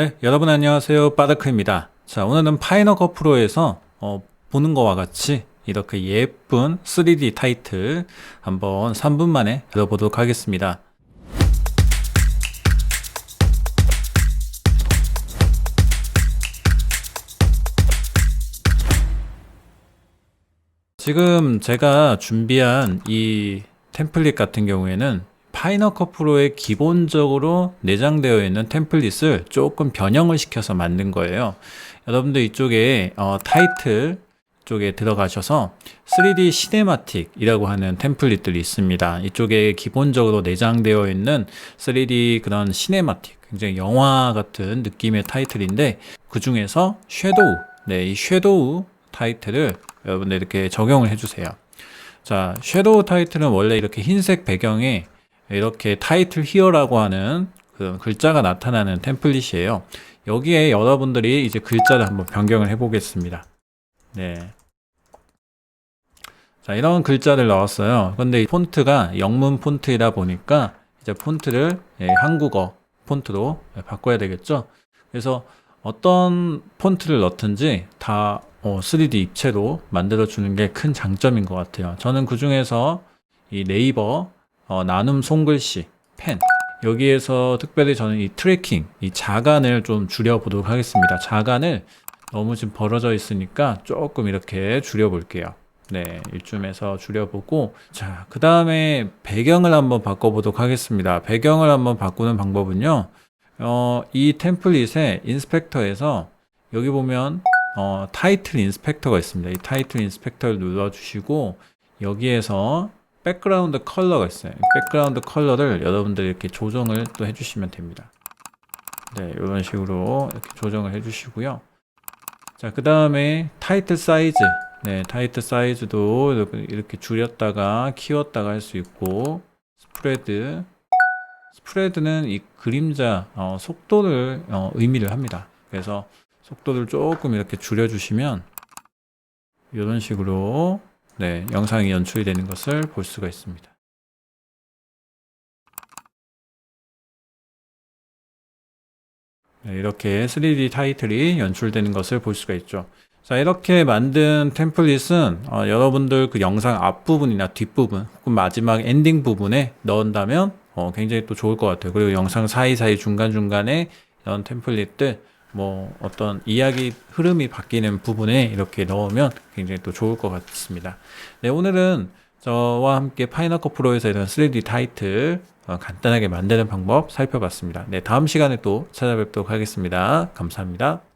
네, 여러분 안녕하세요. 빠르크입니다. 자, 오늘은 파이너커 프로에서 어, 보는 거와 같이 이렇게 예쁜 3D 타이틀 한번 3분 만에 들어보도록 하겠습니다. 지금 제가 준비한 이 템플릿 같은 경우에는 파이너커 프로에 기본적으로 내장되어 있는 템플릿을 조금 변형을 시켜서 만든 거예요. 여러분들 이쪽에 어, 타이틀 쪽에 들어가셔서 3D 시네마틱이라고 하는 템플릿들이 있습니다. 이쪽에 기본적으로 내장되어 있는 3D 그런 시네마틱, 굉장히 영화 같은 느낌의 타이틀인데 그 중에서 섀도우, 네, 이 섀도우 타이틀을 여러분들 이렇게 적용을 해주세요. 자, 섀도우 타이틀은 원래 이렇게 흰색 배경에 이렇게 타이틀 히어라고 하는 그 글자가 나타나는 템플릿이에요. 여기에 여러분들이 이제 글자를 한번 변경을 해 보겠습니다. 네. 자, 이런 글자를 넣었어요. 근데 이 폰트가 영문 폰트이다 보니까 이제 폰트를 예, 한국어 폰트로 예, 바꿔야 되겠죠. 그래서 어떤 폰트를 넣든지 다 어, 3D 입체로 만들어 주는 게 큰 장점인 것 같아요. 저는 그 중에서 이 네이버 어, 나눔 손글씨 펜 여기에서 특별히 저는 이 트래킹 이 자간을 좀 줄여보도록 하겠습니다. 자간을 너무 지금 벌어져 있으니까 조금 이렇게 줄여볼게요. 네, 이쯤에서 줄여보고 자, 그 다음에 배경을 한번 바꿔보도록 하겠습니다. 배경을 한번 바꾸는 방법은요. 어, 이 템플릿의 인스펙터에서 여기 보면 어, 타이틀 인스펙터가 있습니다. 이 타이틀 인스펙터를 눌러주시고 여기에서 백그라운드 컬러가 있어요. 이 백그라운드 컬러를 여러분들이 이렇게 조정을 또 해주시면 됩니다. 네, 이런 식으로 이렇게 조정을 해주시고요. 자, 그 다음에 타이틀 사이즈. 네, 타이틀 사이즈도 이렇게 줄였다가 키웠다가 할 수 있고, 스프레드. 스프레드는 이 그림자 어, 속도를 어, 의미를 합니다. 그래서 속도를 조금 이렇게 줄여주시면 이런 식으로 네, 영상이 연출이 되는 것을 볼 수가 있습니다. 네, 이렇게 3D 타이틀이 연출되는 것을 볼 수가 있죠. 자, 이렇게 만든 템플릿은 어, 여러분들 그 영상 앞부분이나 뒷부분 혹은 마지막 엔딩 부분에 넣은다면 어, 굉장히 또 좋을 것 같아요. 그리고 영상 사이사이 중간중간에 이런 템플릿들 뭐 어떤 이야기 흐름이 바뀌는 부분에 이렇게 넣으면 굉장히 또 좋을 것 같습니다. 네, 오늘은 저와 함께 파이너커 프로에서 이런 3D 타이틀 어, 간단하게 만드는 방법 살펴봤습니다. 네, 다음 시간에 또 찾아뵙도록 하겠습니다. 감사합니다.